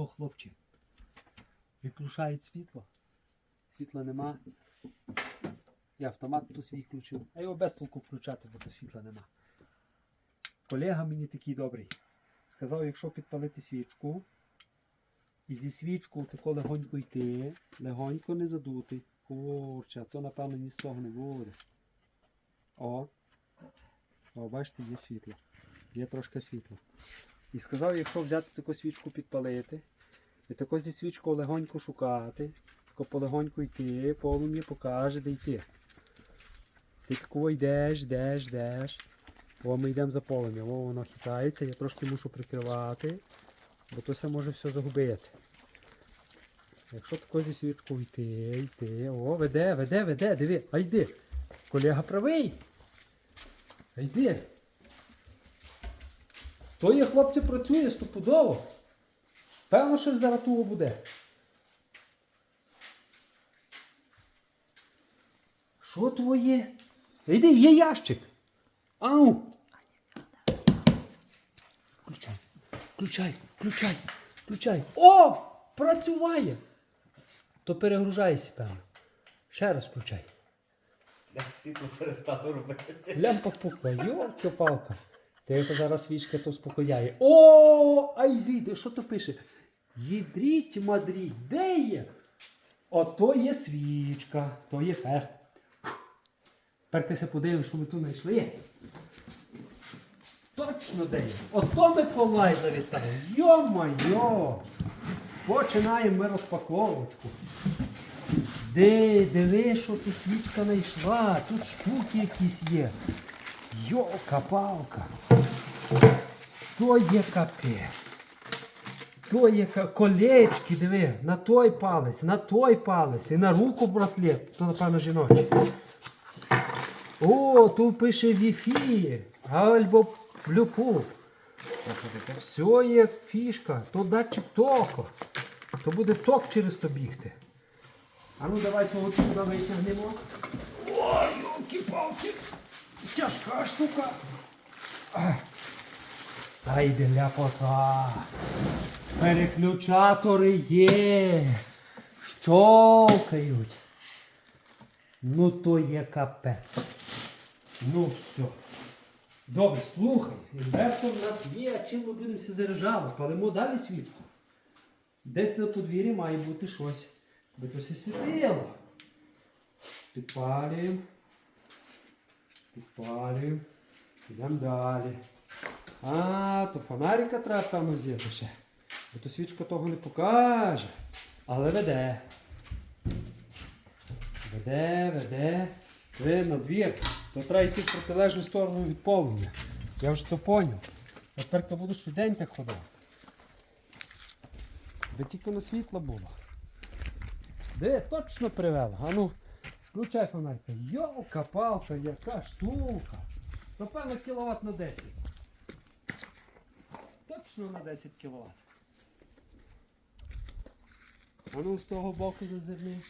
тако хлопці. Виключають світло. Світла нема. Я автомат тут свій включив. А його без толку включати, бо тут світла нема. Колега мені такий добрий. Сказав, якщо підпалити свічку, і зі свічку тако легонько йти, легонько не задути. Курче, то напевно ні з того не буде. О. О, бачите, є світло. Є трошки світла. І сказав, якщо взяти таку свічку підпалити, і тако зі свічкою легонько шукати, тако полегонько йти, полум'я покаже, де йти. Ти тако йдеш, йдеш, йдеш. О, ми йдемо за полум'я, о, воно хитається, я трошки мушу прикривати, бо то все може все загубити. Якщо тако зі свічкою йти, йти, о, веде, веде, веде, диви, а йди. Колега правий. А йди. То є хлопці працює стопудово. Певно, що зараз того буде. Що твоє? Йди, є ящик. Ау! Включай, включай, включай, включай. О! Працює! То перегружайся, певно. Ще раз включай. Світло перестав робити. Лямпа пухла, йолки палка Тихо зараз свічка то спокояє. О, йди, що то пише? Їдріть, мадріть, де є? Ото є свічка, то є фест. Тепер подивимось, що ми тут знайшли. Точно де є. Ото Миколай завітав. Йо-майо! Починаємо ми розпаковочку. Де, диви, що тут свічка знайшла, тут штуки якісь є. Йолка-палка. То є капець. То є колечки, диви, на той палець, на той палець і на руку браслет, то напевно жіночий. О, тут пише Wi-Fi, або Bluetooth. Все є фішка, то датчик току. То буде ток через то бігти. А ну давай того чуда витягнемо. Ой, йолки-палки. Тяжка штука. Та йде ляпота. Переключатори є. Щолкають. Ну то є капець. Ну все. Добре, слухай. Інвертор в нас є, а чим ми будемося заряджати? Палимо далі свічку. Десь на подвір'ї має бути щось. Би то все світило. Підпалюємо. Підпалюємо. Йдемо далі. А, то фонарика треба взяти ще. Бо то свічка того не покаже. Але веде. Веде, веде. Ви на двір. То треба йти в протилежну сторону від полум'я. Я вже це поняв. Тепер то буду щодень так ходити. Би тільки на світло було. Де точно привела? А ну, включай фонарика. Йолка палка, яка штука. Напевно кіловат на 10. Точно на 10 кіловат. А ну з того боку зазирни.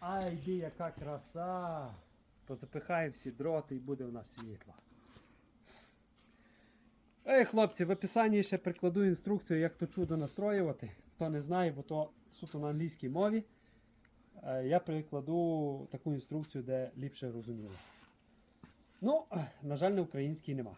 Ай, йди, яка краса. Позапихаємо всі дроти і буде в нас світло. Ей, хлопці, в описанні ще прикладу інструкцію, як то чудо настроювати. Хто не знає, бо то суто на англійській мові. Е, Я прикладу таку інструкцію, де ліпше розуміло. Ну, на жаль, на українській нема.